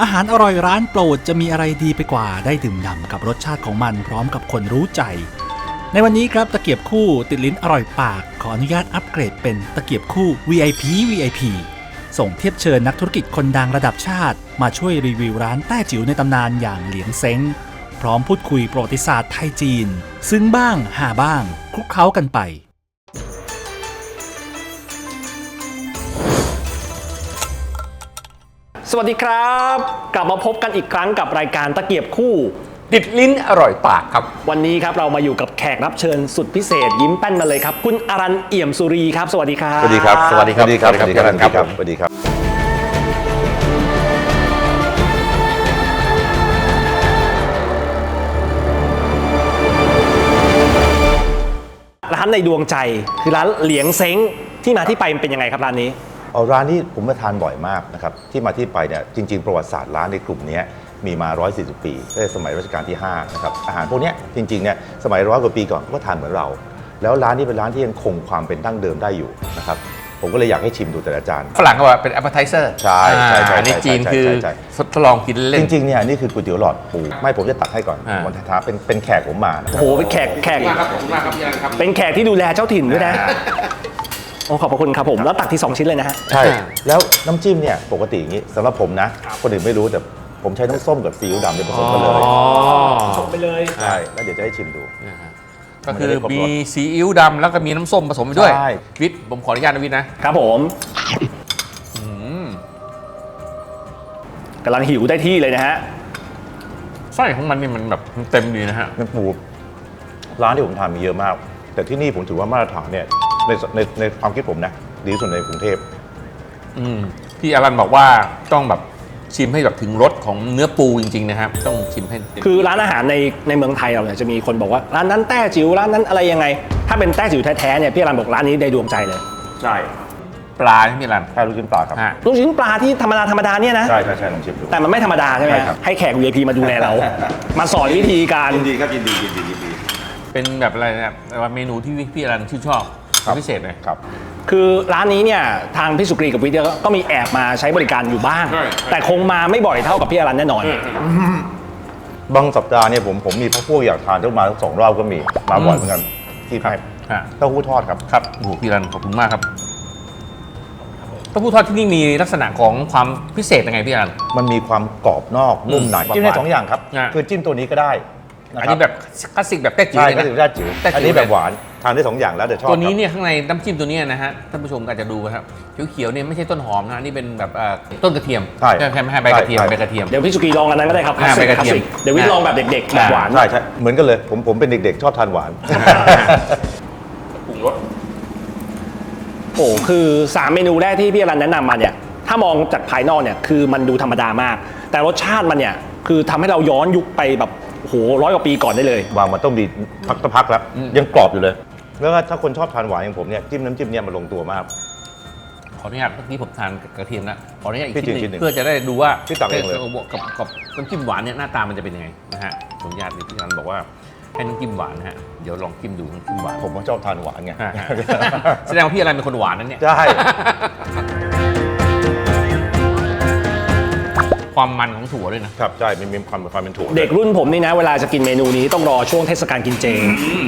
อาหารอร่อยร้านโปรดจะมีอะไรดีไปกว่าได้ดื่มด่ำกับรสชาติของมันพร้อมกับคนรู้ใจ ในวันนี้ครับตะเกียบคู่ติดลิ้นอร่อยปาก ขออนุญาตอัปเกรดเป็นตะเกียบคู่ VIP VIP ส่งเทียบเชิญนักธุรกิจคนดังระดับชาติ มาช่วยรีวิวร้านแต้จิ๋วในตำนานอย่างเหลียงเซ้งพร้อมพูดคุยประวัติศาสตร์ไทยจีน ซึ้งบ้างหาบ้างคลุกเคล้ากันไป สวัสดีครับ กลับมาพบกันอีกครั้งกับรายการตะเกียบคู่ ติดลิ้นอร่อยปากครับ วันนี้ครับเรามาอยู่กับแขกรับเชิญสุดพิเศษยิ้มแป้นมาเลยครับ คุณอรันเอี่ยมสุรีครับ สวัสดีครับ สวัสดีครับ สวัสดีครับ สวัสดีครับ สวัสดีครับ สวัสดีครับ ร้านในดวงใจคือร้านเหลียงเซ้งที่มาที่ไปมันเป็นยังไงครับร้านนี้ เอาร้านนี้ผมมาทานบ่อยมากนะครับที่มาที่ไปเนี่ยจริง ๆ ประวัติศาสตร์ร้านในกลุ่มเนี้ยมีมา 140 ปีตั้งแต่สมัยรัชกาลที่5นะครับอาหารพวกเนี้ยจริงๆเนี่ยสมัยร้อยกว่าปีก่อนเขาก็ทานเหมือนเรา แล้วร้านนี้เป็นร้านที่ยังคงความเป็นดั้งเดิมได้อยู่นะครับผมก็เลยอยากให้ชิมดูแต่ละจานฝรั่งเขาบอกว่าเป็น appetizer ใช่ใช่ใช่อ่าอันนี้ใช่จีนใช่คือใช่ใช่ทดลองกินเล่จนริง ๆ เนี่ยนี่คือก๋วยเตี๋ยวหลอดปูไม่ผมจะตักให้ก่อนอ่าวันท้าเป็นเป็นแขกผมมานะคโอ้รับโหเป็นแขกแขกครับผมมากครับพี่อันครับเป็นแขกที่ดูแลเจ้าถิ่นด้วยนะ โอ้ขอบพระคุณครับผม แล้วตักที่2ชิ้นเลยนะฮะ ใช่อ่าแล้วน้ำจิ้มเนี่ยปกติอย่างนี้สำหรับผมนะ คนอื่นไม่รู้แต่ผมใช้น้ำส้มกับซีอิ๊วดำเนี่ยผสมกันเลยอ๋อส่งไปเลยใช่แล้วเดี๋ยวจะให้ชิมดู นะฮะก็คือมันจะได้ครบรสมีซีอิ๊วดำแล้วก็มีน้ำส้มผสมไปด้วย ใช่ วิทย์ผมขออนุญาตนะวิทย์นะครับผมอืมกำลังหิวได้ที่เลยนะฮะ ไส้ของมันนี่มันแบบเต็มดีนะฮะ น้ำปูร้านที่ผมทานมีเยอะมาก แต่ที่นี่ผมถือว่ามาตรฐานเนี่ย ในในในความคิดผมนะ ดีที่สุดในกรุงเทพ อืมพี่อารันบอกว่าต้องแบบชิมให้แบบถึงรสของเนื้อปูจริง ๆ นะครับ ต้องชิมให้คือร้านอาหารในในเมืองไทยเราเนี่ยจะมีคนบอกว่าร้านนั้นแต้จิ๋วร้านนั้นอะไรยังไง ถ้าเป็นแต้จิ๋วแท้ๆเนี่ยพี่อรันบอกร้านนี้ในดวงใจเลย ใช่ปลาที่พี่อารันใช่ลูกชิ้นปลาครับ ฮะ ลูกชิ้นปลาที่ธรรมดาธรรมดาเนี่ยนะ ใช่ใช่ใช่ลองชิมดู แต่มันไม่ธรรมดาใช่ไหมใช่ครับ ให้แขก VIP มาดูแลเรา มาสอนวิธีการ ยินดีครับยินดียินดียินดี เป็นแบบอะไรนะครับว่าเมนูที่พี่อารันชื่นชอบ ครับพิเศษเลยครับ คือร้านนี้เนี่ยทางพี่สุกรีกับวิทย์ก็ก็มีแอบมาใช้บริการอยู่บ้าง ใช่ แต่คงมาไม่บ่อยเท่ากับพี่อรันแน่นอน บางสัปดาห์เนี่ยผมผมมีพวกพวกอยากทานต้องมาทั้งสองรอบก็มีมาบ่อยเหมือนกันที่ให้ฮะ เต้าหู้ทอดครับ ครับโอ้โหพี่อารันขอบคุณมากครับเต้าหู้ทอดที่นี่มีลักษณะของความพิเศษยังไงพี่อารัน มันมีความกรอบนอกนุ่มในอืมจิ้มได้สองอย่างครับอะคือจิ้มตัวนี้ก็ได้ะอันครันี้แบบคลาสสิกแบบแต้จิ๋วใช่เลยก็นะ ถือได้จิ๋วแต่จิ๋วอันนี้แบบหวาน ทานได้สองอย่างแล้วเดี๋ยวชอบตัวนี้ครับ เนี่ยข้างในน้ำจิ้มตัวเนี้ยนะฮะท่านผู้ชมก็อาจจะดูนะครับเขียวๆเนี่ยไม่ใช่ต้นหอมนะนี่เป็นแบบเอ่อต้นกระเทียมใช่ใช่ไหมฮะใบกระเทียมใช่ ใบกระเทียม เดี๋ยวพี่สุกรีลองอันนั้นก็ได้ครับคลาอ่าสสิกใบกระคลาสเทียม สิกเดี๋ยววิทย์ลองแบบเด็กๆแบบหวาน ใช่ใช่เหมือนกันเลย ผมผมเป็นเด็กๆ ชอบทานหวาน ปรุงรส โอ้คือสามเมนูแรกที่พี่อรันแนะนำมาเนี่ย ถ้ามองจากภายนอกเนี่ย คือมันดูธรรมดามาก แต่รสชาติมันเนี่ย คือทำให้เราย้อนยุคไปแบบโอ้โหร้อยกว่าปีก่อนได้เลย วางมันต้องมีพักตะพักแล้ว ยังกรอบอยู่เลย แล้วก็ถ้าคนชอบทานหวานอย่างผมเนี่ยจิ้มน้ำจิ้มเนี่ยมันลงตัวมากขขออนุญาตเมื่อกี้ผมทานกระเทียมแล้วขออนุญาตอีกพี่ชิ้นหจิ้มชิ้นหนึ่นึ่งงเพื่อจะได้ดูว่าพี่ตักเองเลยกับกับน้ำจิ้มหวานเนี่ยหน้าตามันจะเป็นยังไงนะฮะขออนุญาตนี่พี่อารันบอกว่าให้น้ำจิ้มหวานนะฮะเดี๋ยวลองจิ้มดูน้ำจิ้มหวานผมก็ชอบทานหวานไงฮะฮะแสดงว่าพี่อารันเป็นคนหวานนั่นเนี่ย ใช่ ความมันของถั่วด้วยนะ ครับใช่มีมีความความเป็นถั่วเด็กรุ่นผมนี่นะ เวลาจะกินเมนูนี้ต้องรอช่วงเทศกาลกินเจ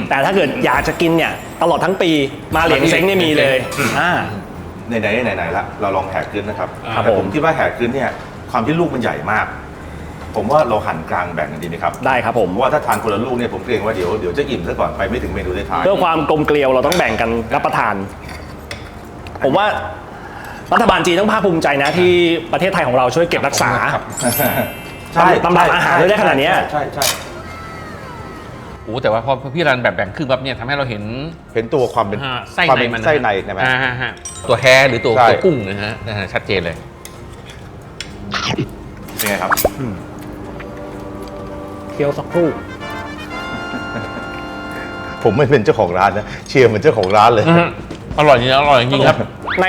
แต่ถ้าเกิดอยากจะกินเนี่ยตลอดทั้งปีมาเหลียงเซ้งเนี่ยมีเลยอ่า ไหนไหนไหนไหนๆละเราลองแหกขึ้นนะครับครับแต่ผมผมคิดว่าแหกขึ้นเนี่ยความที่ลูกมันใหญ่มาก ผมว่าเราหั่นกลางแบ่งกันดีไหมครับได้ครับผมเพราะว่าถ้าทานคนละลูกเนี่ยผมเกรงว่าเดี๋ยวเดี๋ยวจะอิ่มซะก่อนไปไม่ถึงเมนูท้ายเพื่อความกลมเกลียวเราต้องแบ่งกันรับประทาน ผมว่า รัฐบาลจีนต้องภาคภูมิใจนะที่ประเทศไทยของเราช่วยเก็บรักษาครับใช่ตำรับอาหารได้ขนาดเนี้ยใช่ใช่โอ้แต่ว่าพอพี่อารันแบบแบ่งครึ่งแบบเนี่ยทำให้เราเห็นเห็นตัวความเป็นอ่าไส้ความในเป็นมันนะไส้ในใช่ไหมอ่าฮะฮะตัวแฮหรือตัวใช่ตัวกุ้งนะฮะนะฮะชัดเจนเลยเป็นไงครับเคี้ยวสักครู่ผมไม่เป็นเจ้าของร้านนะเชียร์เหมือนเจ้าของร้านเลยอร่อยจริงอร่อยจริงครับ ใน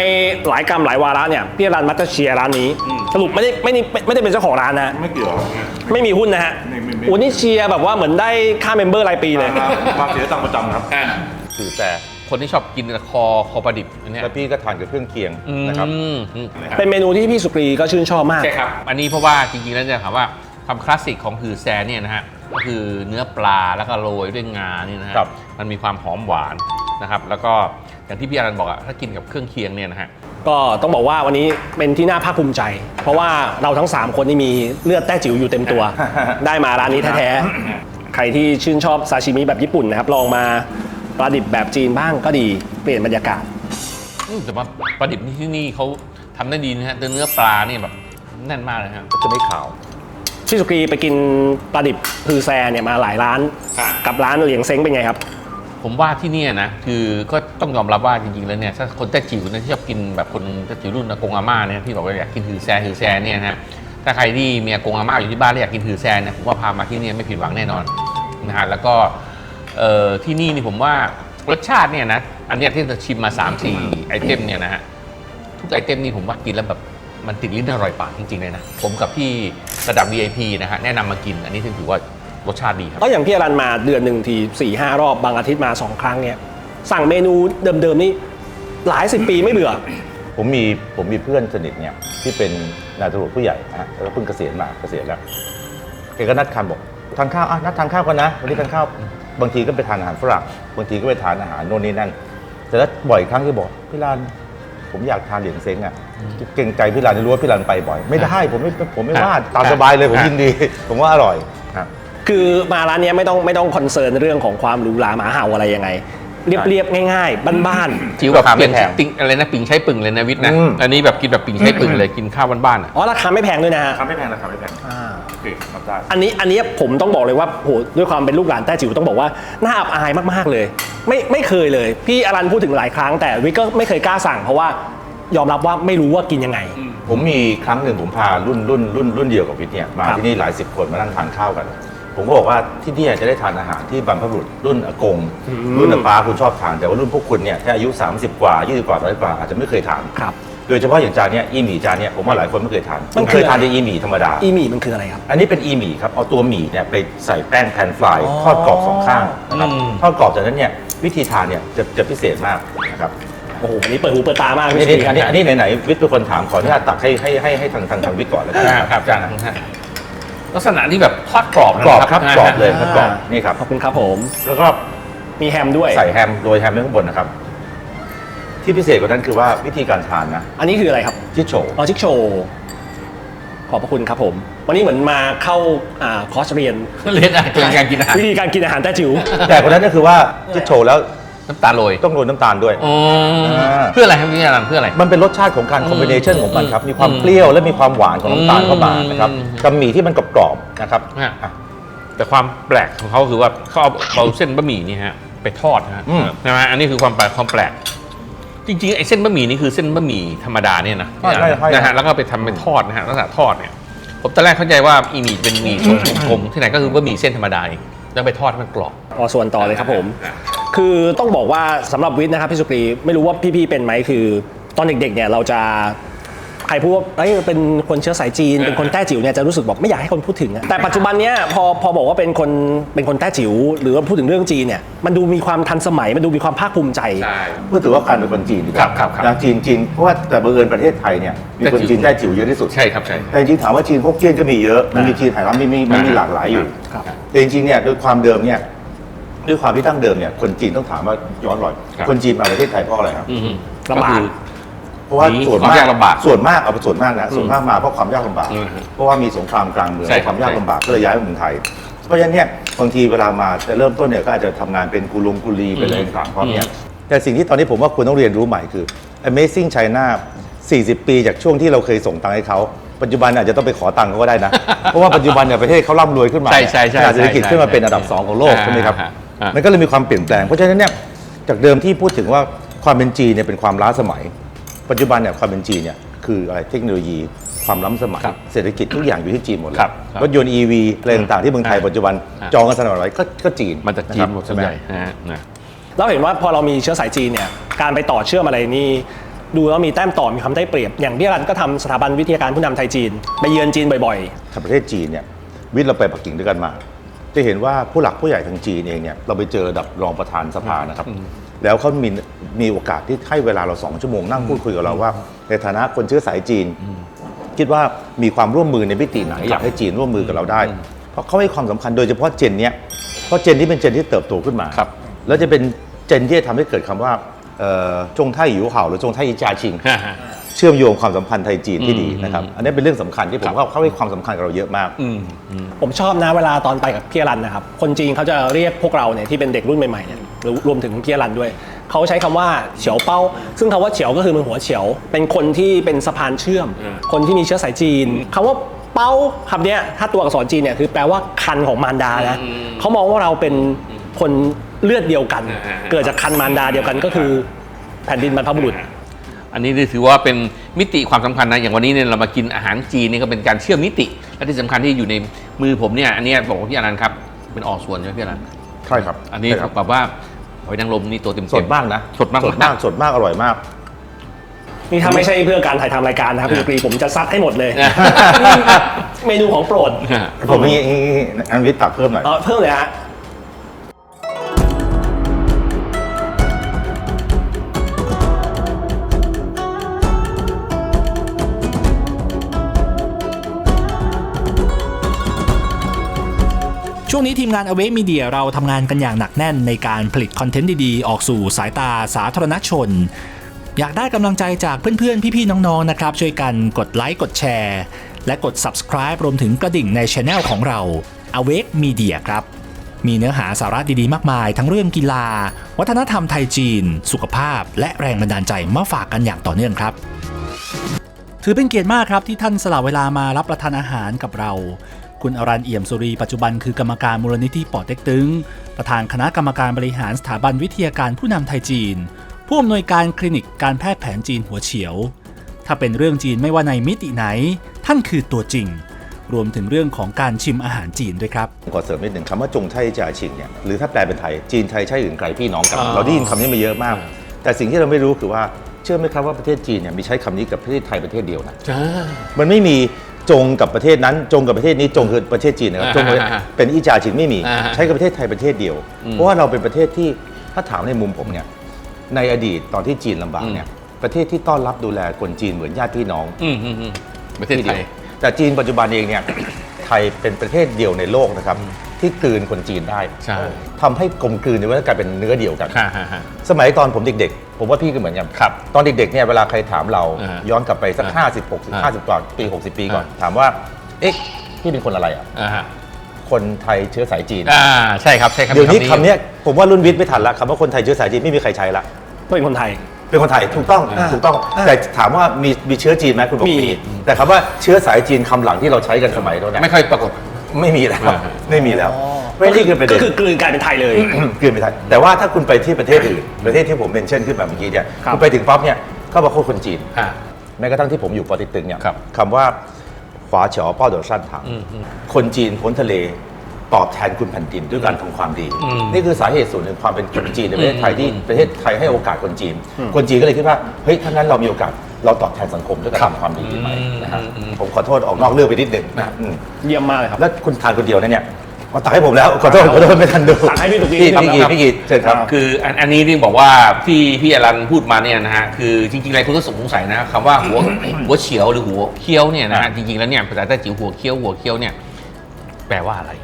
หลายกรรมหลายวาระเนี่ยพี่รันมัตเตอร์เชียร์ร้านนี้ สรุปไม่ได้ไม่ได้ไม่ได้เป็นเจ้าของร้านนะ ไม่เกี่ยวไม่มีหุ้นนะฮะไม่ไม่ไม่ โอ้นี่เชียร์แบบว่าเหมือนได้ค่าเมมเบอร์รายปีเลย มาเสียตังค์ประจำครับคือแต่คนที่ชอบกินคอคอปลาดิบอันเนี้ยแล้วพี่ก็ทานกับเครื่องเคียงอืมนะครับอืมเป็นเมนูที่พี่สุกรีก็ชื่นชอบมาก ใช่ครับ อันนี้เพราะว่าจริงๆแล้วเนี่ยถามว่าความคลาสสิกของหือแซเนี่ยนะฮะก็คือเนื้อปลาแล้วก็โรยด้วยงานี่นะฮะครับ มันมีความหอมหวานนะครับ แล้วก็ อย่างที่พี่อารันบอกอะถ้ากินกับเครื่องเคียงเนี่ยนะฮะ ก็ต้องบอกว่าวันนี้เป็นที่น่าภาคภูมิใจ เพราะว่าเราทั้ง 3 คนนี่มีเลือดแต้จิ๋วอยู่เต็มตัว ได้มาร้านนี้แท้ๆ ใครที่ชื่นชอบซาชิมิแบบญี่ปุ่นนะครับ ลองมาปลาดิบแบบจีนบ้างก็ดีเปลี่ยนบรรยากาศอืมแต่ว่าปลาดิบที่นี่เขาทำได้ดีนะฮะแต่เนื้อปลาเนี่ยแบบแน่นมากเลยฮะจะไม่ขาวพี่สุกรีไปกินปลาดิบพือแซเนี่ยมาหลายร้านครับกับร้านเหลียงเซ้งเป็นไงครับ ผมว่าที่เนี่ยนะคือก็ต้องยอมรับว่าจริงๆแล้วเนี่ยถ้าคนแต้จิ๋วนะที่ชอบกินแบบคนแต้จิ๋วรุ่นอากงอาม่าเนี่ยที่บอกว่าอยากกินหือแซหือแซเนี่ยนะถ้าใครที่มีอากงอาม่าอยู่ที่บ้านแล้วอยากกินหือแซเนี่ยผมว่าพามาที่เนี่ยไม่ผิดหวังแน่นอนนะฮะแล้วก็เอ่อที่นี่นี่ผมว่ารสชาติเนี่ยนะอันเนี้ยที่เราชิมมา3 4ไอเทมเนี่ยนะฮะทุกไอเทมนี่ผมว่ากินแล้วแบบมันติดลิ้นอร่อยปากจริงๆเลยนะผมกับพี่ระดับ VIP นะฮะแนะนำมากินอันนี้ถือว่า รสชาติดีครับ ก็อย่างพี่อรันมาเดือนหนึ่งทีสี่ห้ารอบบางอาทิตย์มาสองครั้งเนี่ยสั่งเมนูเดิมๆนี่หลายสิบปีไม่เบื่อ ผมมีผมมีเพื่อนสนิทเนี่ยที่เป็นนายตำรวจผู้ใหญ่นะฮะแล้วก็เพิ่งเกษียณมาเกษียณแล้วแกก็นัดกันบอกทานข้าวอะนัดทานข้าวกันนะวันนี้ทานข้าวบางทีก็ไปทานอาหารฝรั่งบางทีก็ไปทานอาหารโน่นนี่นั่นแต่แล้วบ่อยครั้งที่บอกพี่ลานผมอยากทานเหลียงเซ้งอะเก่งใจพี่ลานรู้ว่าพี่ลานไปบ่อย ไม่ได้ผมไม่ผมไม่ว่าตามสบายเลยผมยินดี ผมว่าอร่อย ครับคือมาร้านเนี้ยไม่ต้องไม่ต้องคอนเซิร์นเรื่องของความหรูหราหมาเห่าอะไรยังไง เรียบๆง่ายๆบ้านจิ๋วแบบราคาไม่เปลี่ยนแพงปิงอะไรนะปิงใช้ปึ่งเลยนะวิทย์นะ อืม อันนี้แบบกินแบบปิงใช้ปึ่งเลยกินข้าวบ้านๆอะๆอ๋อราคาไม่แพงด้วยนะฮะ ราคาไม่แพงราคาไม่แพงโอเครับได้ อันนี้อันนี้ผมต้องบอกเลยว่าโหด้วยความเป็นลูกหลานแต้จิ๋วต้องบอกว่าน่าอับอายมากๆเลย ไม่ไม่เคยเลย พี่อรันพูดถึงหลายครั้งแต่วิกก็ไม่เคยกล้าสั่งเพราะว่ายอมรับว่าไม่รู้ว่ากินยังไง ผมมีครั้งหนึ่งผมพารุ่นรุ่นรุ่นรุ่นเดียวกับวิทย์เนี่ยมาครับ ที่นี่หลายสิบคนมานั่งทานข้าวกัน ผมก็บอกว่าที่เนี่ยจะได้ทานอาหารที่บรรพบุรุษรุ่นอากงรุ่นอาป้าคุณชอบทานแต่ว่ารุ่นพวกคุณเนี่ยแค่อายุ 30 กว่า 20 กว่า30กว่าอาจจะไม่เคยทานครับ โดยเฉพาะอย่างจานเนี้ยอีหมี่จานเนี้ยผมว่าหลายคนไม่เคยทานมันผมคือเคยทานในอีหมี่ธรรมดา อีหมี่มันคืออะไรครับ อันนี้เป็นอีหมี่ครับ เอาตัวหมี่เนี่ยไปใส่แป้งแผ่นฟรายอ๋อทอดกรอบสองข้างนะครับอืม ทอดกรอบจากนั้นเนี่ยวิธีทานเนี่ยจะจะพิเศษมากนะครับโอ้โหอันนี้เปิดหูเปิดตามากอันพี่นี้สุอันนี้อันนี้ไหนๆวิทย์เป็นคนถามขออนุญาตตักให้ให้ให้ให้ทางทางทางวิทย์ก่อนแล้วกันครับจานนะฮะ ลักษณะที่แบบทอดกรอบนะกรอบครับนะฮะกรอบเลยครับกรอบนี่ครับขอบคุณครับผม แล้วก็มีแฮมด้วยใส่แฮมโรยแฮมไว้ข้างบนนะครับ ที่พิเศษกว่านั้นคือว่าวิธีการทานนะ อันนี้คืออะไรครับที่โฉออชิกโชว์ขอบพระคุณครับผม วันนี้เหมือนมาเข้าอ่าคอร์สเรียนเรียนอะไรเป็นการกินอาหารวิธีการกินอาหารแต้จิ๋วแต่กว่านั้นก็คือว่าที่โฉแล้ว น้ำตาลโรยต้องโรยน้ำตาลด้วย อ๋ออ่าเพื่ออะไรครับพี่อารันเพื่ออะไร มันเป็นรสชาติของการอืมคอมบิเนชันของมันครับ มีความอืมเปรี้ยวและมีความหวานของน้ำตาลเข้ามานะครับอืมกับหมี่ที่มันกรอบๆนะครับฮะ อะ แต่ความแปลกของเขาคือว่าเขาเอาเอาเส้นบะหมี่นี่ฮะไปทอดนะฮะอืม ใช่ไหมอันนี้คือความแปลกความแปลก จริงๆไอ้เส้นบะหมี่นี่คือเส้นบะหมี่ธรรมดาเนี่ยนะใช่ใช่ใช่นะฮะแล้วก็ไปทำเป็นทอดนะฮะลักษณะทอดเนี่ยผมตอนแรกเข้าใจว่าอีหมี่เป็นหมี่ทรงกลมๆที่ไหนก็คือบะหมี่เส้นธรรมดาเองแล้วไปทอดให้มันกรอบพอส่วนต่อเลยครับผม คือต้องบอกว่าสำหรับวิทย์นะครับพี่สุกรีไม่รู้ว่าพี่ๆเป็นไหมคือ ตอนเด็กๆเนี่ยเราจะใครพูดว่าเอ้ยเป็นคนเชื้อสายจีน เป็นคนแต้จิ๋วเนี่ยจะรู้สึกบอกไม่อยากให้คนพูดถึงอะแต่ปัจจุบันเนี้ยพอพอบอกว่าเป็นคนเป็นคนแต้จิ๋วหรือว่าพูดถึงเรื่องจีนเนี่ยมันดูมีความทันสมัยมันดูมีความภาคภูมิใจพูดถึงว่าการเป็นคนจีนดีกว่าครับครับครับ นะจีนจีนเพราะว่าแต่บังเอิญประเทศไทยเนี่ยมีคนแต้จิ๋วจีนได้จิ๋วเยอะที่สุด ใช่ครับใช่ แต่จริงๆถามว่าจีนพวกเจี้ยนก็มีเยอะ มันมีจีนไหหลำมีมีมันมีหลากหลายอยู่ ครับ แต่จริงๆเนี่ยด้วยความเดิมเนี่ย ด้วยความที่ตั้งเดิมเนี่ยคนจีนต้องถามว่าย้อนรอย ครับ คนจีนมาประเทศไทยเพราะอะไรครับ อืม ลำบากคือเพราะว่าหนีส่วนความมากยากลำบากส่วนมากเอาไปส่วนมากนะส่วนมากมาเพราะความยากลำบาก อืมเพราะว่ามีสงครามกลางเมืองใช่ครับความยากลำบากก็เลยย้ายมาเมืองไทย เพราะฉะนั้นเนี่ยบางทีเวลามาจะเริ่มต้นเนี่ยก็อาจจะทำงานเป็นกุลงกุลีเป็นอะไรต่างๆพร้อมเนี่ยแต่สิ่งที่ตอนนี้ผมว่าคุณต้องเรียนรู้ใหม่คือ Amazing China 40 ปีจากช่วงที่เราเคยส่งตังค์ให้เขาปัจจุบันอาจจะต้องไปขอตังค์เขาก็ได้นะ เพราะว่าปัจจุบันเนี่ยประเทศเขาร่ำรวยขึ้นมาใช่ใช่ใช่ขนาดเศรษฐกิจใช่ขึ้นมาเป็นใช่อันดับสองของโลกอ่าใช่ไหมครับ อ่า อ่ามัมันก็เลยมีความเปลี่ยนแปลง เพราะฉะนั้นเนี่ยจากเดิมที่พูดถึงว่าความเป็นจีนเนี่ยเป็นความล้าสมัย ปัจจุบันเนี่ยความเป็นจีนเนี่ยคืออะไรเทคโนโลยีความล้ำสมัย ครับเศรษฐกิจทุกอย่างอยู่ที่จีนหมดเลยครับครับรถยนต์ EV อะไรต่างๆที่เมืองไทยอ่าปัจจุบันอ่าจองกันสนั่นหวั่นไหวก็ก็จีนมันจากจีนหมดะครับส่วนใหญ่ไหมนะฮะนะเราเห็นว่าพอเรามีเชื้อสายจีนเนี่ยการไปต่อเชื่อมอะไรนี่ดูแล้วมีแต้มต่อมีความได้เปรียบ อย่างพี่อรันก็ทำสถาบันวิทยาการผู้นำไทยจีน ไปเยือนจีนบ่อยถ้าประเทศจีนเนี่ยวิทย์เราไปปักกิ่งด้วยกันมา จะเห็นว่าผู้หลักผู้ใหญ่ทางจีนเองเนี่ยเราไปเจอระดับรองประธานสภานะครับ แล้วเขามีมีโอกาสที่ให้เวลาเราสองชั่วโมงนั่งพูดคุยกับเราว่า ในฐานะคนเชื้อสายจีน คิดว่ามีความร่วมมือในมิติไหนอยากให้จีนร่วมมือกับเราได้ เพราะเขาให้ความสำคัญโดยเฉพาะเจนเนี้ยเพราะเจนที่เป็นเจนที่เติบโตขึ้นมาครับแล้วจะเป็นเจนที่จะทำให้เกิดคำว่าเอ่อจงไทหยิวเห่าหรือจงไทอีจาชิง เชื่อมโยงความสัมพันธ์ไทยจีนที่ดีนะครับ อันนี้เป็นเรื่องสำคัญที่ผมว่าเขาให้ความสำคัญกับเราเยอะมากอืมผมชอบนะเวลาตอนไปกับพี่อรันนะครับ คนจีนเขาจะเรียกพวกเราเนี่ยที่เป็นเด็กรุ่นใหม่ๆเนี่ยหรือรวมถึงพี่อรันด้วย เขาใช้คำว่าเฉียวเป้า ซึ่งคำว่าเฉียวก็คือมือหัวเฉียว เป็นคนที่เป็นสะพานเชื่อมอืมคนที่มีเชื้อสายจีนคำว่าเป้าคำเนี้ยถ้าตัวอักษรจีนเนี่ยคือแปลว่าคันของมารดานะเขามองว่าเราเป็นคนเลือดเดียวกัน เกิดจากคันมารดาเดียวกันก็คือแผ่นดินบรรพบุรุษ อันนี้ถือว่าเป็นมิติความสำคัญนะอย่างวันนี้เนี่ยเรามากินอาหารจีนนี่ก็เป็นการเชื่อมมิติ และที่สำคัญที่อยู่ในมือผมเนี่ยอันเนี้ยบอกว่าพี่อนันต์ครับเป็นออกส่วนใช่ไหมพี่อนันต์ใช่ครับอันนี้ใช่ครับแบบว่าหอยนางรมนี่ตัวเต็มๆสดมากนะสดมากสดมากสดมากอร่อยมากนี่ถ้าไม่ใช่เพื่อการถ่ายทำรายการนะครับคุณกรีผมจะซัดให้หมดเลยอะเมนูของโปรด ผมนี่อันวิทย์ตักเพิ่มหน่อยเออเพิ่มเลยฮะ ช่วงนี้ทีมงาน Awake Media เราทำงานกันอย่างหนักแน่นในการผลิตคอนเทนต์ดีๆ ออกสู่สายตาสาธารณชน อยากได้กำลังใจจากเพื่อนๆ พี่ๆ น้องๆ นะครับ ช่วยกันกดไลค์กดแชร์ และกด subscribe รวมถึงกระดิ่งในช anel ของเรา Awake Media ครับ มีเนื้อหาสาระดีๆ มากมาย ทั้งเรื่องกีฬา วัฒนธรรมไทยจีน สุขภาพ และแรงบันดาลใจมาฝากกันอย่างต่อเนื่องครับถือเป็นเกียรติมากครับที่ท่านสละเวลามารับประทานอาหารกับเรา คุณอรันเอี่ยมสุรีปัจจุบันคือกรรมการมูลนิธิป่อเต็กตึง ประธานคณะกรรมการบริหารสถาบันวิทยาการผู้นำไทยจีน ผู้อำนวยการคลินิกการแพทย์แผนจีนหัวเฉียว ถ้าเป็นเรื่องจีนไม่ว่าในมิติไหน ท่านคือตัวจริง รวมถึงเรื่องของการชิมอาหารจีนด้วยครับขอเสริมนิดหนึ่งคำว่าจงไทยจ่าชิงเนี่ยหรือถ้าแปลเป็นไทยจีนไทยใช่อื่นไกลพี่น้องกันอ่าเราได้ยินคำนี้มาเยอะมาก แต่สิ่งที่เราไม่รู้คือว่าเชื่อไหมครับว่าประเทศจีนเนี่ยมีใช้คำนี้กับประเทศไทยประเทศเดียวนะจ้ามันไม่มี จงกับประเทศนั้นจงกับประเทศนี้จงคือประเทศจีนนะครับจงกับอ่าเป็นอีจาชิงไม่มี อ่าใช้กับประเทศไทยประเทศเดียว อืมเพราะว่าเราเป็นประเทศที่ถ้าถามในมุมผมเนี่ยในอดีตตอนที่จีนลำบากเนี่ยประเทศที่ต้อนรับดูแลคนจีนเหมือนญาติพี่น้อง อืมอืมอืมประเทศไทย แต่จีนปัจจุบันเองเนี่ย ไทยเป็นประเทศเดียวในโลกนะครับ ที่กลืนคนจีนได้ใช่ทำให้กลมกลืนในว่ากลายเป็นเนื้อเดียวกันฮ่าฮ่าฮ่าสมัยตอนผมเด็กๆ ผมว่าพี่ก็เหมือนกันครับตอนเด็กๆเนี่ยเวลาใครถามเราอ่าย้อนกลับไปสักอ่า50 60อ่า50กว่าปี 60 ปีก่อนอ่าถามว่าเอ๊ะพี่เป็นคนอะไรอะอ่าฮะคนไทยเชื้อสายจีนอ่าใช่ครับใช่ครับเดี๋ยวนี้คำเนี้ยผมว่ารุ่นวิทย์ไม่ทันละคำว่าคนไทยเชื้อสายจีนไม่มีใครใช้ละเป็นคนไทย เป็นคนไทยถูกต้องอ่าถูกต้อง แต่ถามว่ามีมีเชื้อจีนไหมคุณบอกมีมี แต่คำว่าเชื้อสายจีนคำหลังที่เราใช้กันสมัยโน้นนะไม่ค่อยปรากฏ ไม่มีแล้วอ่าไม่มีแล้วไม่นี่คือประเด็ก็นคือกลืนกลายเป็นไทยเลยเกินไปทันแต่ว่าถ้าคุณไปที่ประเทศอื่นประเทศที่ผมเมนชั่นขึ้นมาเมื่อกี้เนี่ยครับคุณไปถึงปั๊บเนี่ยก็มาโคตรคนจีนอ่าแม้กระทั่งที่ผมอยู่ปอติกตึงเนี่ยครับคำว่าขวาเฉาเป้าเดอสั้นถังอืมอืมคนจีนพ้นทะเล ตอบแทนคุณแผ่นดินด้วยการทำความดี อืมนี่คือสาเหตุส่วนหนึ่งความเป็นคนจีนในประเทศไทยที่อืมประเทศไทยให้โอกาสคนจีน คนจีนก็เลยคิดว่าเฮ้ยถ้างั้นเรามีโอกาสเราตอบแทนสังคมด้วยการทำความดีดีไหมนะครับอืม ผมขอโทษออกนอกเรื่องไปนิดหนึ่งนะอืม เยี่ยมมากเลยครับ แล้วคุณทานคนเดียวนะเนี่ยมาตักให้ผมแล้ว ขอโทษ ขอโทษไม่ทันดูตักให้พี่ตุ๊กกี้พี่ครับพี่กีพี่กีเชิญครับ คืออันอันนี้ที่บอกว่าที่พี่อรันพูดมาเนี่ยนะฮะคือจริงๆหลายคนก็สงสัยนะคำว่าหัว หัวเฉียวหรือหัวเคี้ยวเนี่ยนะฮะจริงๆแล้วเนี่ยภาษาใต้จิ๋วหัวเคี้ยวหัวเคี้ยวเนี่ยแปลว่าอะไรอ่า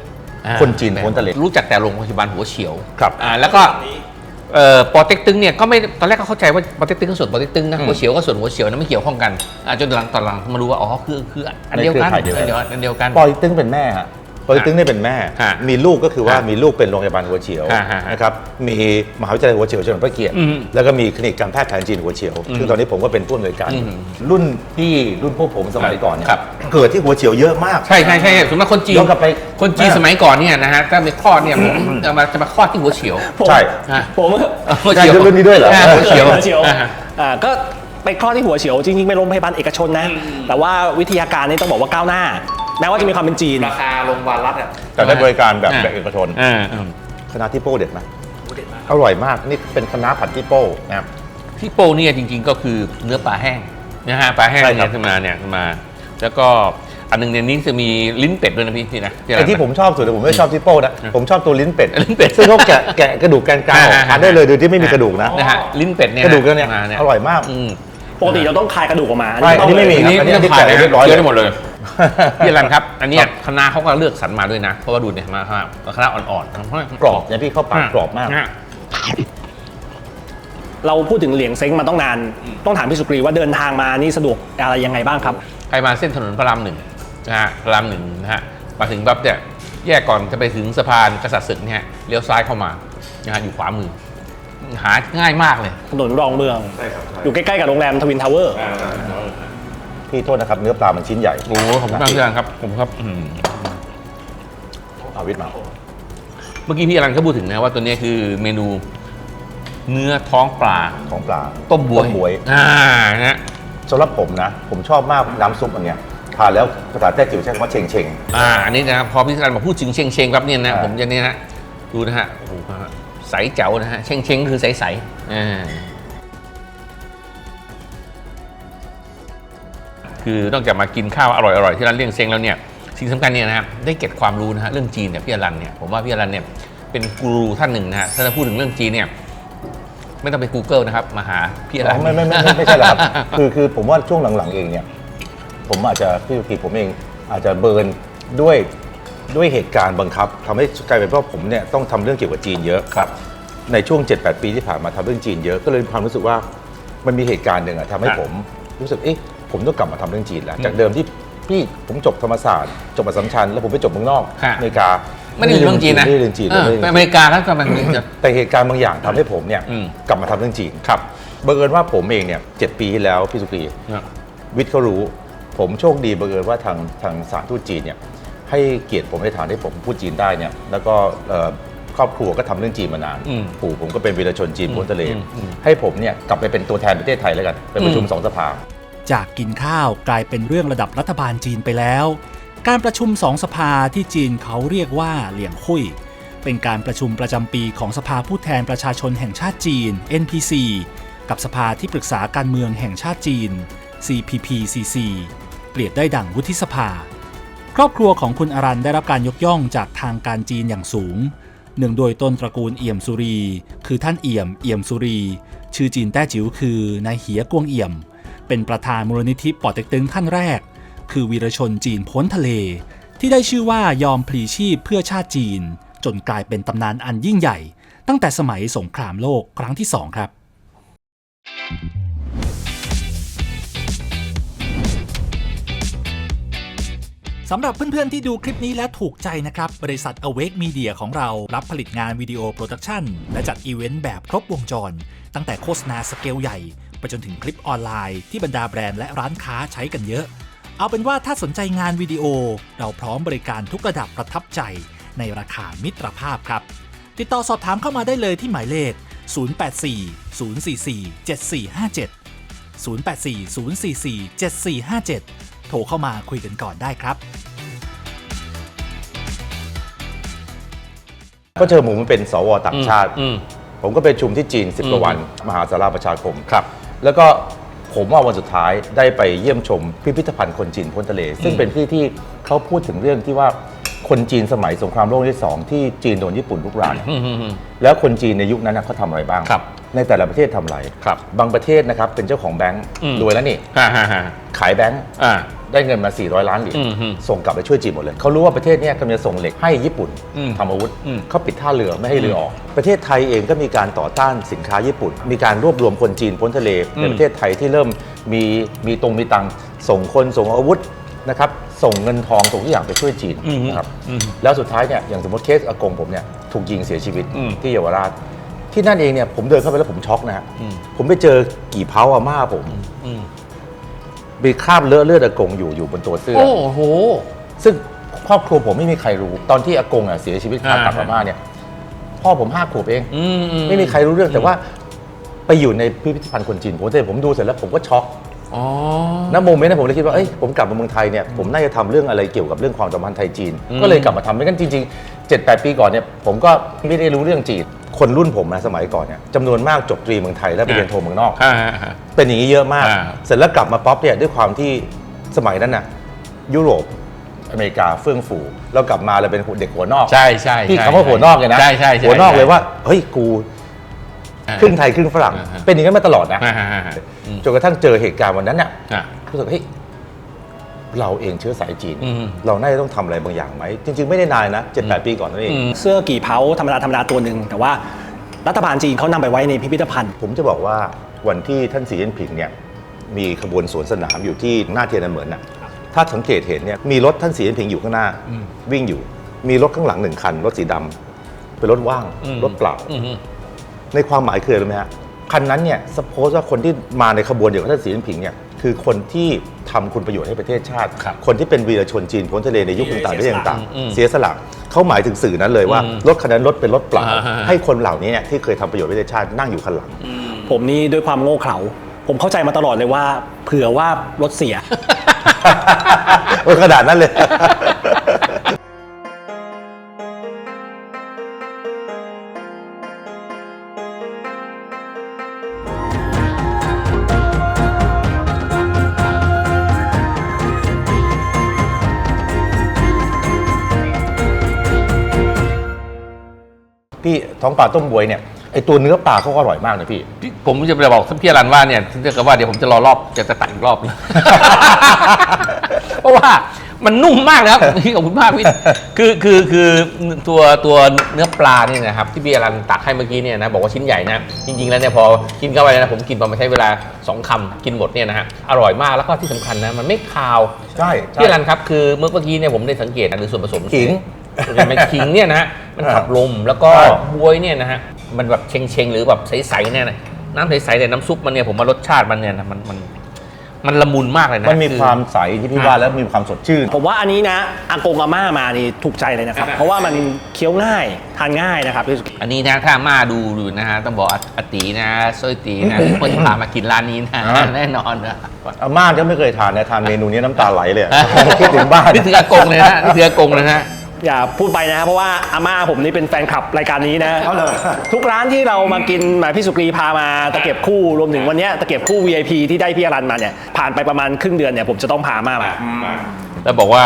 คนจีนพ้นทะเลรู้จักแต่โรงพยาบาลหัวเฉียวครับอ่าแล้วก็เอ่อปอเต็กตึงเนี่ยก็ไม่ตอนแรกก็เข้าใจว่าปอเต็กตึงก็ส่วนปอเต็กตึงนะอืมหัวเฉียวก็ส่วนหัวเฉียวนะไม่เกี่ยวข้องกันอ่าจนหลังตอนหลังมารู้ว่าอ๋อคือคืออันเดียวกันในเครือข่ายเดียวกันอันเดียวกันปอยตึ้งเป็นแม่ฮะ ปอยตึ้งนี่เป็นแม่ ฮะมีลูกก็คือว่าฮะมีลูกเป็นโรงพยาบาลหัวเฉียวฮะฮะฮะนะครับมีมหาวิทยาลัยหัวเฉียวเฉลิมพระเกียรติอืมแล้วก็มีคลินิกการแพทย์แผนจีนหัวเฉียวซึ่งตอนนี้ผมก็เป็นผู้อำนวยการอืมรุ่นพี่รุ่นพวกผมสมัยก่อนเนี่ยครับ เกิดที่หัวเฉียวเยอะมาก ใช่ใช่ใช่สมมติคนจีนย้อนกลับไป คนจีนสมัยก่อนเนี่ยนะฮะถ้าไปคลอดเนี่ยผมจะมาจะมาคลอดที่หัวเฉียว ผมใช่ อะ ผมหัวใช่เฉียวรุ่นนี้ด้วยเหรอาหัวเฉียวหัวเฉียวอ่าอ่าก็ไปคลอดที่หัวเฉียวจริงๆเป็นโรงพยาบาลเอกชนนะ แต่ว่าวิทยาการนี่ต้องบอกว่าก้าวหน้า แม้ว่าจะมีความเป็นจีน ราคาโรงพยาบาลรัฐอะแต่ได้บริการแบบแบบเอกชนอ่าอ่าคณะที่โป้เด็ดไหมอร่อยมากนี่เป็นคณะผัดที่โป้นะครับ ที่โปเนี่ยจริงๆก็คือเนื้อปลาแห้งนะฮะปลาแห้งใช่ครัเนี่ยบขึ้นมาเนี่ยขึ้นมา แล้วก็อันหนึงในนี้จะมีลิ้นเป็ดด้วยนะพี่พี่นะพี่ไอ้ที่ผมชอบสุดแต่ผมไม่ชอบที่โป้นะผมชอบตัวลิ้นเป็ดลิ้นเป็ดซึ่งเขาแกะแกะกระดูกแกนกลางออกอ่า ทานได้เลยโดยที่ไม่มีกระดูกนะนะฮะลิ้นเป็ดเนี่ยกระดูกเนี่ยมาอร่อยมาก อืม ปกติเราต้องคายกระดูกออกมาใช่อันนี้ไม่มี อันนี้อันนี้ไม่ต้องแกะขายนะเรียบร้อยเคี้ยวเลยได้หมดเลยพี่รันครับ อันเนี้ยครับคณะเขาก็เลือกสรรมาด้วยนะ เพราะว่าดูเนี่ยมาครับคณะอ่อนๆเพราะกรอบเนี่ยพี่เข้าปากกรอบมากอะเราพูดถึงเหลียงเซ้งมาต้องนาน ต้องถามพี่สุกรีว่าเดินทางมานี่สะดวกอะไรยังไงบ้างครับ ใครมาเส้นถนนพระรามหนึ่งนะฮะพระรามหนึ่งนะฮะมาถึงปั๊บเนี่ยแยกก่อนจะไปถึงสะพานกษัตริย์ศึกเนี่ยเลี้ยวซ้ายเข้ามานะฮะอยู่ขวามือ หาง่ายมากเลย ถนนรองเมืองอยู่ใกล้ๆกับโรงแรมทวินทาวเวอร์พี่โทษนะครับเนื้อปลามันชิ้นใหญ่โอ้โหขอบคุณมากพี่รันครับผมครับอืมเอาวิทย์มาเมื่อกี้พี่อรันก็พูดถึงนะว่าตัวเนี้ยคือเมนู เนื้อท้องปลาของปลาต้มบวยต้มบวยอ่านะฮะสำหรับผมนะ ผมชอบมากน้ำซุปอันเนี้ยทานแล้วภาษาแต้จิ๋วใช้คำว่าเชงเชง อ่าอันนี้นะครับพอพี่อรันมาพูดถึงเชงเชงครับเนี่ยนะ อ่า ผมจะเนี่ยนะฮะดูนะฮะโอ้โห ใสเจ๋วนะฮะเชงเชงคือใสใสๆอ่าคือนอกจากมากินข้าวอร่อยๆที่ร้านเลี่ยงเซงแล้วเนี่ยสิ่งสำคัญเนี่ยนะครับได้เก็บความรู้นะฮะเรื่องจีนเนี่ยพี่อรันเนี่ยผมว่าพี่อรันเนี่ยเป็นกูรูท่านหนึ่งนะฮะถ้าจะพูดถึงเรื่องจีนเนี่ยไม่ต้องไป Google นะครับมาหาพี่อรันไม่ไม่ไม่ไม่ใช่หรอกครับคือคือผมว่าช่วงหลังๆเองเนี่ยผมอาจจะพี่สุกีผมเองอาจจะเบิร์นด้วย ด้วยเหตุการณ์บังคับทำให้กลายเป็นเพราะผมเนี่ยต้องทำเรื่องเกี่ยวกับจีนเยอะครับ ในช่วง 7-8 ปีที่ผ่านมาทำเรื่องจีนเยอะก็เลยมีความรู้สึกว่ามันมีเหตุการณ์หนึ่งอะทำให้ครับผมรู้สึกเอ๊ะผมต้องกลับมาทำเรื่องจีนแล้วจากเดิมที่พี่ผมจบธรรมศาสตร์ จบอัสสัมชัญแล้วผมไปจบเมืองนอกฮะอเมริกาไม่ได้เรื่องจีนนะไม่ได้เรื่องจีนเออไม่ได้ไปเรื่องจีนอเมริกาแล้วทำไมถึงจะแต่เหตุการณ์บางอย่างทำให้ผมเนี่ยอืมกลับมาทำเรื่องจีนครับบังเอิญว่าผมเองเนี่ยเจ็ดปีที่แล้วพี่สุกรีวิทย์เขารู้ ผมโชคดีบังเอิญว่าทางทางสถารทูตจีนเนี่ย ให้เกียรติผมในฐานที่ผมพูดจีนได้เนี่ยแล้วก็เอ่อครอบครัวก็ทำเรื่องจีนมานานอืมปู่ผมก็เป็นวีรชนจีนพ้นทะเลอืมอืมให้ผมเนี่ยกลับไปเป็นตัวแทนประเทศไทยแล้วกันไปประชุมอืมสองสภา จากกินข้าวกลายเป็นเรื่องระดับรัฐบาลจีนไปแล้ว การประชุมสองสภาที่จีนเขาเรียกว่าเหลียงคุยเป็นการประชุมประจำปีของสภาผู้แทนประชาชนแห่งชาติจีน NPC กับสภาที่ปรึกษาการเมืองแห่งชาติจีน CPPCC เปรียบได้ดั่งวุฒิสภา ครอบครัวของคุณอรันได้รับการยกย่องจากทางการจีนอย่างสูงเนื่งโดยต้นตระกูลเอี่ยมสุรี คือท่านเอี่ยมเอี่ยมสุรี ชื่อจีนแต้จิ๋วคือนายเหียกวงเอี่ยม เป็นประธานมูลนิธิป่อเต็กตึงท่านแรก คือวีรชนจีนพ้นทะเล ที่ได้ชื่อว่ายอมพลีชีพเพื่อชาติจีน จนกลายเป็นตำนานอันยิ่งใหญ่ ตั้งแต่สมัยสงครามโลกครั้งที่สองครับ สำหรับเพื่อนๆที่ดูคลิปนี้แล้วถูกใจนะครับ บริษัท Awake Media ของเรารับผลิตงานวิดีโอโปรดักชันและจัดอีเวนต์แบบครบวงจร ตั้งแต่โฆษณาสเกลใหญ่ ไปจนถึงคลิปออนไลน์ที่บรรดาแบรนด์และร้านค้าใช้กันเยอะ เอาเป็นว่าถ้าสนใจงานวิดีโอ เราพร้อมบริการทุกระดับประทับใจ ในราคามิตรภาพครับ ติดต่อสอบถามเข้ามาได้เลยที่หมายเลข 084 044 7457 084 044 7457 โทรเข้ามาคุยกันก่อนได้ครับก็เจอผมเป็นสวต่างชาติ อืม ผมก็ไปชุมที่จีน 10กว่าวัน มหาสาราประชาคม ครับ แล้วก็ผมว่าวันสุดท้ายได้ไปเยี่ยมชมพิพิธภัณฑ์คนจีนพ้นทะเล ซึ่งเป็นที่ที่เขาพูดถึงเรื่องที่ว่าคนจีนสมัยสงครามโลกที่สองที่จีนโดนญี่ปุ่นลุกราน อืมอืมอืม แล้วคนจีนในยุคนั้นนะเขาทำอะไรบ้าง ครับในแต่ละประเทศทำอะไรครับบางประเทศนะครับเป็นเจ้าของแบงค์อืม รวยแล้วนี่ ฮ่าฮ่าฮ่าขายแบงค์ อ่า ได้เงินมา 400 ล้านเหรียญอืมอืมส่งกลับไปช่วยจีนหมดเลย เขารู้ว่าประเทศเนี้ยกำลังจะส่งเหล็กให้ญี่ปุ่นอืมทำอาวุธอืมเขาปิดท่าเรือไม่ให้เรือออก ประเทศไทยเองก็มีการต่อต้านสินค้าญี่ปุ่น มีการรวบรวมคนจีนพ้นทะเลในประเทศไทยที่เริ่มมีมีตรงมีตังส่งคนส่งอาวุธนะครับส่งเงินทองส่งทุกอย่างไปช่วยจีนอืมนะครับอืมแล้วสุดท้ายเนี่ยอย่างสมมติเคสอากงผมเนี่ยถูกยิงเสียชีวิตอืมที่เยาวราชที่นั่นเองเนี่ยผมเดินเข้าไปแล้วผมช็อกนะฮะอืมผมไปเจอกี่เผาอาม่าผมอื มมีคราบเลอะเลือดอากงอยู่อยู่บนตัวเสื้อ โอ้โห ซึ่งครอบครัวผมไม่มีใครรู้ตอนที่อากงอะเสียชีวิตคาตับอ่าอาม่าเนี่ย พ่อผมห้าขวบเองอืมอืไม่มีใครรู้เรื่องแต่ว่า ไปอยู่ในพิพิธภัณฑ์คนจีนผมแต่ผมดูเสร็จแล้วผมก็ช็อกอ๋อ ณโมเมนต์นั้นผมเลยคิดว่าเอ้ยผมกลับมาเมืองไทยเนี่ยผมน่าจะทำเรื่องอะไรเกี่ยวกับเรื่องความสัมพันธ์ไทยจีนอืมก็เลยกลับมาทำไม่งั้นจริงๆ7 8 ปีก่อนเนี่ยผมก็ไม่ได้รู้เรื่องจีน คนรุ่นผมนะสมัยก่อนเนี่ยจำนวนมากจบตรีเมืองไทยแล้วไปเรียนโทเมืองนอกฮ่าฮ่าฮ่าเป็นอย่างนี้เยอะมากอ่าเสร็จแล้วกลับมาป๊อปเนี่ยด้วยความที่สมัยนั้นน่ะยุโรปอเมริกาเฟื่องฟูเรากลับมาเราเป็นเด็กหัวนอกใช่ใช่พี่ใช่คำว่าหัวนอกเลยนะใช่ใช่ใช่หัวนอกเลยใช่ว่าเฮ้ยกูอ่า ครึ่งไทยครึ่งฝรั่งอ่าฮะเป็นอย่างนั้นมาตลอดนะอ่าฮะอ่าฮะอืมจนกระทั่งเจอเหตุการณ์วันนั้นเนี่ยอะรู้สึกเฮ้ยเราเองเชื้อสายจีนอืมเราน่าจะต้องทำอะไรบางอย่างไหม จริง ๆ ไม่ได้นานนะเจ็ดแปดปีก่อนนั่นเองอืมเสื้อกี่เผาธรรมดาธรรมดาตัวหนึ่ง แต่ว่ารัฐบาลจีนเขานำไปไว้ในพิพิธภัณฑ์ ผมจะบอกว่าวันที่ท่านสีจิ้นผิงเนี่ยมีขบวนสวนสนามอยู่ที่หน้าเทียนอันเหมือนน่ะถ้าสังเกตเห็นเนี่ยมีรถท่านสีจิ้นผิงอยู่ข้างหน้า วิ่งอยู่ มีรถข้างหลังหนึ่งคัน รถสีดำเป็นรถว่างอืมรถเปล่าอืม ในความหมายคืออะไรรู้ไหมฮะคันนั้นเนี่ยสปโพสว่าคนที่มาในขบวนเดียวกับท่านสีจิ้นผิงเนี่ยคือคนที่ทำคุณประโยชน์ให้ประเทศชาติ ครับคนที่เป็นวีรชนจีนพ้นทะเลในยุคต่างๆได้ต่างอืมๆเสียสละเขาหมายถึงสื่อนั้นเลยว่าอืมรถคันนั้นรถเป็นรถเปล่าอ่าฮะ ให้คนเหล่านี้เนี่ยที่เคยทำประโยชน์ให้ประเทศชาตินั่งอยู่คันหลัง ผมนี่ด้วยความโง่เขลาผมเข้าใจมาตลอดเลยว่า เผื่อว่ารถเสียโอ้ยขนาดนั้นเลย พี่ท้องปลาต้มบวยเนี่ยไอตัวเนื้อปลาเขาก็อร่อยมากนะพี่ พี่ผมจะไปบอกพี่อรันว่าเนี่ยเรียกกันว่าเดี๋ยวผมจะรอรอบจะจะตัดอีกรอบเลยเพราะว่ามันนุ่มมากเลยครับพี่ขอบคุณมากพี่คือคือคือตัวตัวเนื้อปลาเนี่ยนะครับที่พี่อรันตักให้เมื่อกี้เนี่ยนะบอกว่าชิ้นใหญ่นะจริง ๆ แล้วเนี่ยพอกินเข้าไปนะผมกินประมาณใช้เวลาสองคำกินหมดเนี่ยนะฮะอร่อยมากแล้วก็ที่สำคัญนะมันไม่คาวใช่ใช่พี่อรันครับคือเมื่อกี้เนี่ยผมได้สังเกตนะหรือส่วนผสม ขิง ส่วนใหญ่เป็นขิงเนี่ยนะฮะมันขับลมแล้วก็ใช่บวยเนี่ยนะฮะมันแบบเชงเชงๆหรือแบบใสๆเนี่ยนะน้ำใสๆแต่น้ำซุปมันเนี่ยผมว่ารสชาติมันเนี่ยนะมันมันมันละมุนมากเลยนะมันมีอความใสที่พี่ว่าแล้วมีความสดชื่น ผมว่าอันนี้นะอากงอาม่ามานี่ถูกใจเลยนะครับ เพราะว่ามันเคี้ยวง่ายทานง่ายนะครับพี่สุกี้อันนี้นะถ้ามาดูอยู่นะฮะต้องบอกอาอาตีนะซอยตีนะคนที่พามากินร้านนี้นะอ่าแน่นอนนะอาม่าก็ไม่เคยทานนะทานเมนูนี้น้ำตาไหลเลยอะคิดถึงบ้านนี่ถืออากงเลยนะนี่ถืออากงเลยนะ อย่าพูดไปนะครับเพราะว่าอาม่าผมนี่เป็นแฟนคลับรายการนี้นะเอาเหรอทุกร้านที่เรามากินหมายพี่สุกรีพามาตะเก็บคู่รวมถึงวันเนี้ยตะเก็บคู่ VIP ที่ได้พี่อรันมาเนี่ยผ่านไปประมาณครึ่งเดือนเนี่ยผมจะต้องพาอาม่ามา แล้วบอกว่า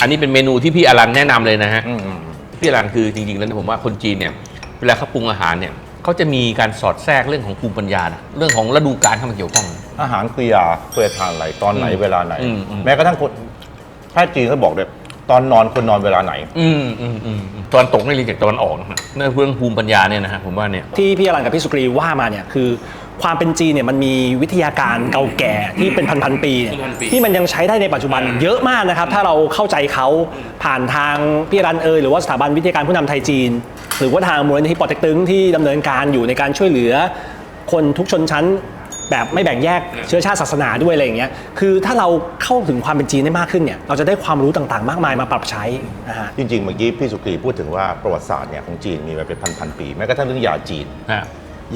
อันนี้เป็นเมนูที่พี่อรันแนะนำเลยนะฮะอืมอืมพี่อรันคือจริงๆแล้วเนี่ยผมว่าคนจีนเนี่ยเวลาเขาปรุงอาหารเนี่ยเขาจะมีการสอดแทรกเรื่องของภูมิปัญญานะเรื่องของฤดูกาลเข้ามาเกี่ยวข้อง อาหารคือยาเคยทานอะไรตอนไหนอืมเวลาไหน อืมอืม แม้กระทั่งคนแพทย์จีนเขาบอกเลย ตอนนอนคนนอนเวลาไหน อืมอืมอืมอืมตะวันตกไม่เรียนจากตะวันออกนะฮะเรื่องเรื่องภูมิปัญญาเนี่ยนะฮะผมว่าเนี่ย ที่พี่อรันกับพี่สุกรีว่ามาเนี่ยคือ ความเป็นจีนเนี่ยมันมีวิทยาการเก่าแก่ที่เป็นพันๆปีเนี่ยพันๆปีที่มันยังใช้ได้ในปัจจุบันเยอะมากนะครับ ถ้าเราเข้าใจเขาผ่านทางพี่อรันเอยหรือว่าสถาบันวิทยาการผู้นำไทยจีน หรือว่าทางมูลนิธิปอเต็กตึงที่ดำเนินการอยู่ในการช่วยเหลือ คนทุกชนชั้น แบบไม่แบ่งแยกเชื้อชาติศาสนาด้วยอะไรอย่างเงี้ยคือถ้าเราเข้าถึงความเป็นจีนได้มากขึ้นเนี่ยเราจะได้ความรู้ต่างๆ มากมายมาปรับใช้นะฮะจริงๆ เมื่อกี้พี่สุกรีพูดถึงว่าประวัติศาสตร์เนี่ยของจีนมีมาเป็นพันๆปีแม้กระทั่งเรื่องยาจีนฮะ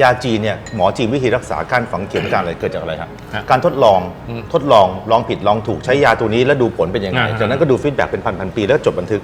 ยาจีนเนี่ยหมอจีนวิธีรักษาการฝังเข็มการอะไรเกิดจากอะไรครับฮะการทดลองอืมทดลองลองผิดลองถูกใช้ยาตัวนี้แล้วดูผลเป็นยังไงอ่าฮะจากนั้นก็ดูฟีดแบ็กเป็นพันๆปีแล้วจดบันทึก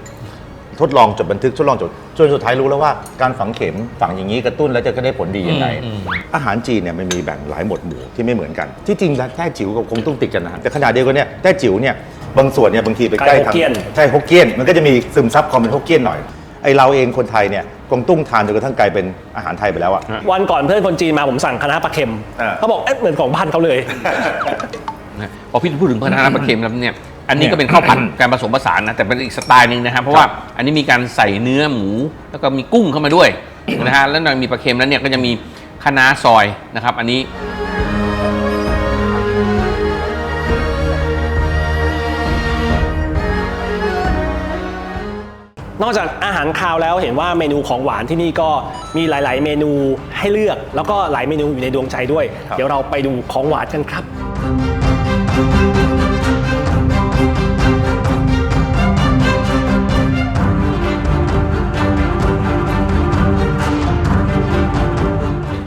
ทดลองจดบันทึกทดลองจดจนสุดท้ายรู้แล้วว่าการฝังเข็มฝังอย่างนี้กระตุ้นแล้วจะได้ผลดียังไง อืมอืม อาหารจีนเนี่ยมันมีแบ่งหลายหมวดหมู่ที่ไม่เหมือนกัน ที่จริงแล้วแต้จิ๋วกับคงตุ้งติดกันนะแต่ขนาดเดียวกันเนี่ยแต้จิ๋วเนี่ยบางส่วนเนี่ยบางทีไปใกล้ใกล้ฮกทางเกี้ยน ใช่ฮกเกี้ยนมันก็จะมีซึมซับความเป็นฮกเกี้ยนหน่อยไอเราเองคนไทยเนี่ยกงตุ้งทานจนกระทั่งกลายเป็นอาหารไทยไปแล้วอะ วันก่อนเพื่อนคนจีนมาผมสั่งคณะน้าปลาเค็ม อ่า เขาบอกเอ๊ะเหมือนของบ้านเขาเลย นะพอพี่พูดถึงพัฒนาปลาเค็มแล้วเนี่ย อันนี้เนี่ยก็เป็นข้าวผัดการผสมผสานนะแต่เป็นอีกสไตล์หนึงนะครับเพราะว่าอันนี้มีการใส่เนื้อหมู แล้วก็มีกุ้งเข้ามาด้วยนะฮะแล้วนอกมีปลาเค็มแล้วเนี่ยก็จะมีคะน้าซอยนะครับ อันนี้นอกจากอาหารคาวแล้วเห็นว่าเมนูของหวานที่นี่ก็มีหลาย ๆ เมนูให้เลือก แล้วก็หลายเมนูอยู่ในดวงใจด้วยครับเดี๋ยวเราไปดูของหวานกันครับ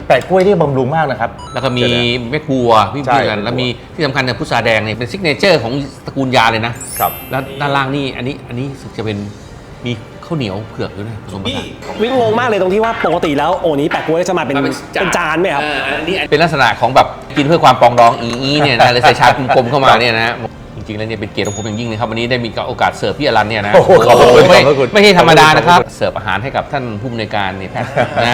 แปะกล้วยที่บำรุงมากนะครับ แล้วก็มีเดี๋ยวนะแม่ครัวพี่ใช่เพื่อนแล้วมีที่สำคัญเนี่ยพุทราแดงเนี่ยเป็นซิกเนเจอร์ของตระกูลยาเลยนะ ครับ แล้วด้านล่างนี่อันนี้อันนี้รู้สึกจะเป็นมีข้าวเหนียวเผือกด้วยนะผสมผสาน วิ่งงงมากเลยตรงที่ว่าปกติแล้วโอนี้แปะกล้วยจะมาเป็นเป็นจานไหมครับ เอออันนี้เป็นลักษณะของแบบกินเพื่อความปรองดองอีอีเนี่ยนะเลยใส่ชามกลมๆเข้ามาเนี่ยนะจริงๆแล้วเนี่ยเป็นเกียรติของผมอย่างยิ่งนะครับวันนี้ได้มีโอกาสเสิร์ฟพี่อรันเนี่ยนะโอ้โหขอบคุณไม่ขอบคุณไม่ใช่ธรรมดานะครับ เสิร์ฟอาหารให้กับท่านผู้อำนวยการเนี่ยแพทย์นะ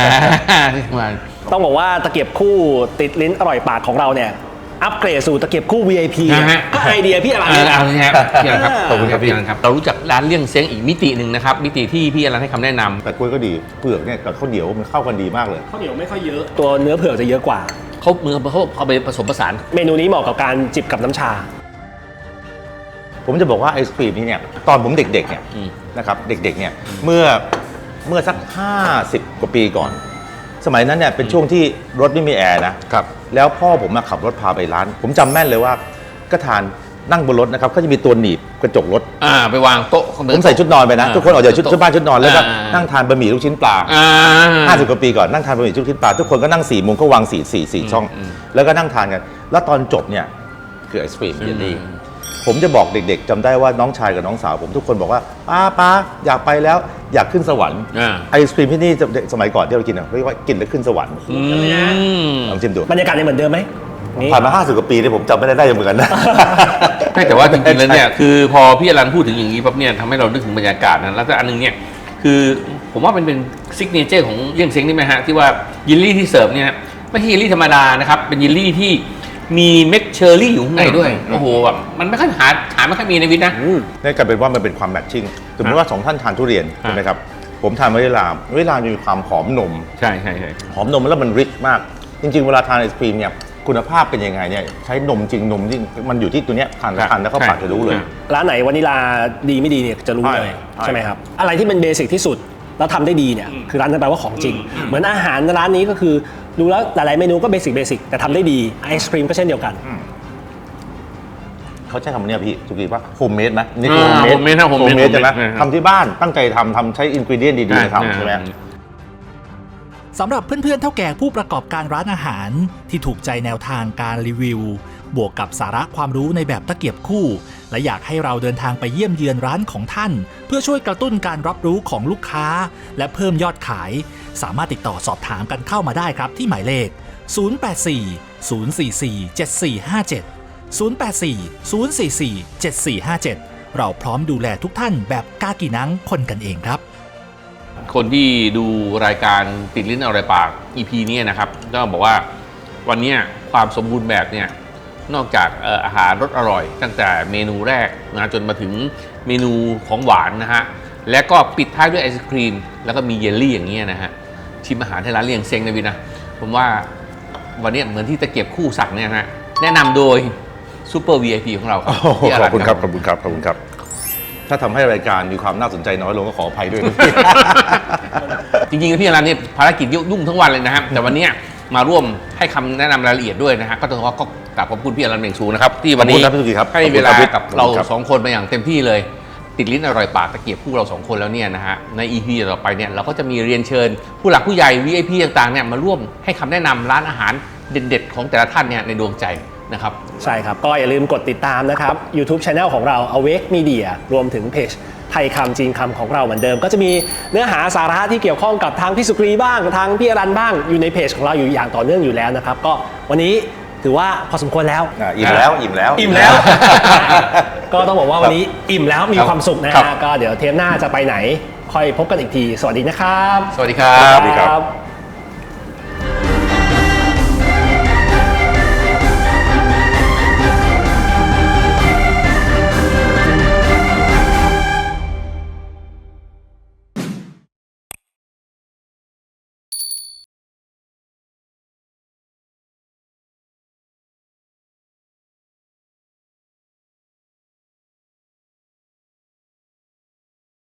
ที่มา ต้องบอกว่าตะเกียบคู่ติดลิ้นอร่อยปากของเราเนี่ย อัปเกรดสู่ตะเกียบคู่ VIP นะฮะ ก็ไอเดียพี่อรันเอเนี่อยเอาเลยครับพี่อรันครับอ่าขอบคุณครับพี่อรันครับ เรารู้จักร้านเลี่ยงเซ้งอีกมิติหนึ่งนะครับ มิติที่พี่อรันให้คำแนะนำ แต่กล้วยก็ดีเปลือกเนี่ยกับข้าวเหนียวมันเข้ากันดีมากเลย ข้าวเหนียวไม่ค่อยเยอะ ตัวเนื้อเผือกจะเยอะกว่า เขาเมือเขาเอาไปผสมผสาน เมนูนี้เหมาะกับการจิบกับน้ำชา ผมจะบอกว่าไอศครีมนี่เนี่ยตอนผมเด็กๆเนี่ยอืม นะครับเด็กๆเนี่ยเมื่อเมื่อสัก 50 กว่าปีก่อน สมัยนั้นเนี่ยเป็นช่วงที่รถไม่มีแอร์นะครับ แล้วพ่อผมมาขับรถพาไปร้าน ผมจำแม่นเลยว่าก็ทานนั่งบนรถนะครับก็จะมีตัวหนีบกระจกรถ อ่าไปวางโต๊ะผมใส่ชุดนอนไปนะอ่าทุกคนออกจากชุดโต๊ะชุดบ้านชุดนอนแล้วก็อ่านั่ นั่งทานบะหมี่ลูกชิ้นปลา อ่า 50กว่าปีก่อนนั่งทานบะหมี่ลูกชิ้นปลาทุกคนก็นั่งสี่มุมก็วางสี่สี่สี่ช่องอืมแล้วก็นั่งทานกัน แล้วตอนจบเนี่ยคือไอศครีมเยลลี่อืม ผมจะบอกเด็กๆจำได้ว่าน้องชายกับน้องสาว ผมทุกคนบอกว่าป้าป้าอยากไปแล้วอยากขึ้นสวรรค์อ่า ไอศครีมที่นี่จะสมัยก่อนที่เรากินอะเรียกว่ากินแล้วขึ้นสวรรค์อืมลองชิมดูบรรยากาศยังเหมือนเดิมไหมนี่ผ่านมา50กว่าปีเนี่ยผมจำไม่ได้ได้ยังเหมือนกันนะ ใช่แต่ว่าจริงๆแล้วเนี่ยคือพอพี่อรันพูดถึงอย่างนี้ปั๊บเนี่ยทำให้เรานึกถึงบรรยากาศนะแล้วก็อันนึงเนี่ยคือผมว่ามันเป็นซิกเนเจอร์ของเลี่ยงเซ้งนี่ไหมฮะที่ว่ายิลลี่ที่เสิร์ฟเนี่ยไม่ใช่ยิลลี่ธรรมดานะครับเป็นยิลลี่ที่ มีเม็ดเชอร์รี่อยู่ข้างในด้วย โอ้โหแบบมันไม่ค่อยหาหาไม่ค่อยมีในวิทย์นะ นี่กลายเป็นว่ามันเป็นความแมทชิ่งสมมติว่าสองท่านทานทุเรียนใช่ไหมครับ ผมทานวานิลลาวานิลลามีความหอมนม ใช่ใช่ใช่หอมนมแล้วมันริชมาก จริง ๆ เวลาทานไอศครีมเนี่ยคุณภาพเป็นยังไงเนี่ยใช้นมจริงนมจริงมันอยู่ที่ตัวเนี้ยทานทานแล้วเข้าปากจะรู้เลย ร้านไหนวานิลาดีไม่ดีเนี่ยจะรู้เลยใช่ ใช่ไหมครับ อะไรที่เป็นเบสิกที่สุดแล้วทำได้ดีเนี่ยคือร้านนั้นแปลว่าของจริง เหมือนอาหารร้านนี้ก็คือ ดูแล้วหลายๆเมนูก็เบสิกเบสิกแต่ทำได้ดีไอศครีมก็เช่นเดียวกัน เขาใช้คำนี้พี่สุกี้ว่าโฮมเมดไหมนี่คืออ่าโฮมเมด homemade นะ homemade โฮมเมดใช่ไหม homemade ทำที่บ้านตั้งใจทำทำใช้อินกิเดียนดีๆทำใช่ไหม สำหรับเพื่อนๆเท่าแก่ผู้ประกอบการร้านอาหาร ที่ถูกใจแนวทางการรีวิว บวกกับสาระความรู้ในแบบตะเกียบคู่ และอยากให้เราเดินทางไปเยี่ยมเยือนร้านของท่าน เพื่อช่วยกระตุ้นการรับรู้ของลูกค้า และเพิ่มยอดขาย สามารถติดต่อสอบถามกันเข้ามาได้ครับที่หมายเลข 084 044 7457 084 044 7457 เราพร้อมดูแลทุกท่านแบบกากีนังคนกันเองครับ คนที่ดูรายการติดลิ้นเอาอะไรปาก EP เนี้นะครับ ก็บอกว่าวันนี้ความสมบูรณ์แบบเนี่ย นอกจากเอ่ออาหารรสอร่อย ตั้งแต่เมนูแรกนะจนมาถึงเมนูของหวานนะฮะและก็ปิดท้ายด้วยไอศครีม แล้วก็มีเยลลี่อย่างเงี้ยนะฮะชิมอาหารที่ร้านเลียงเซงนะวินนะผมว่าวันเนี้ยเหมือนที่ตะเกียบคู่สั่งเนี่ยนะฮะแนะนำโดยซูเปอร์ VIP ของเราครับโอ้โหพี่ขรัอบนคุณครับขอบคุณครับขอบคุณครับ ถ้าทำให้รายการมีความน่าสนใจน้อยลงก็ขออภัยด้วยนะพี่จริงๆพี่อรันเนี่ยภารกิจยุ่งทั้งวันเลยนะครับแต่วันเนี้ยมาร่วมให้คำแนะนำรายละเอียดด้วยนะฮะก็ต้องก็ กราบขอบคุณพี่อรันเมงชูนะครับที่วันนี้ขอบคุณครับพี่สุกิครับให้เวลาขอบคุณครับกับเราขอบคุณครับ สองคนมาอย่างเต็มที่เลย ติดลิ้นอร่อยปากตะเกียบคู่เราสองคนแล้วเนี่ยนะฮะใน EP ต่อไปเนี่ยเราก็จะมีเรียนเชิญ ผู้หลักผู้ใหญ่ VIP ต่างๆเนี่ยมาร่วมให้คำแนะนำร้านอาหารเด็ดๆ ของแต่ละท่านเนี่ยในดวงใจนะครับ ใช่ครับ ก็อย่าลืมกดติดตามนะครับ YouTube Channel ของเรา Awake Media รวมถึงเพจไทยคำจีนคำของเราเหมือนเดิม ก็จะมีเนื้อหาสาระที่เกี่ยวข้องกับทางพี่สุกรีบ้างทางพี่อรันบ้างอยู่ในเพจของเราอยู่อย่างต่อเนื่องอยู่แล้วนะครับ ก็วันนี้ ถือว่าพอสมควรแล้ว อะอิ่มแล้วอิ่มแล้ว อิ่มแล้ว ก็ต้องบอกว่าวันนี้อิ่มแล้วมีความสุขนะครัฮะบ ก็เดี๋ยวเทปหน้าจะไปไหน ค่อยพบกันอีกที สวัสดีนะครับ สวัสดีครับสวัสดีครับ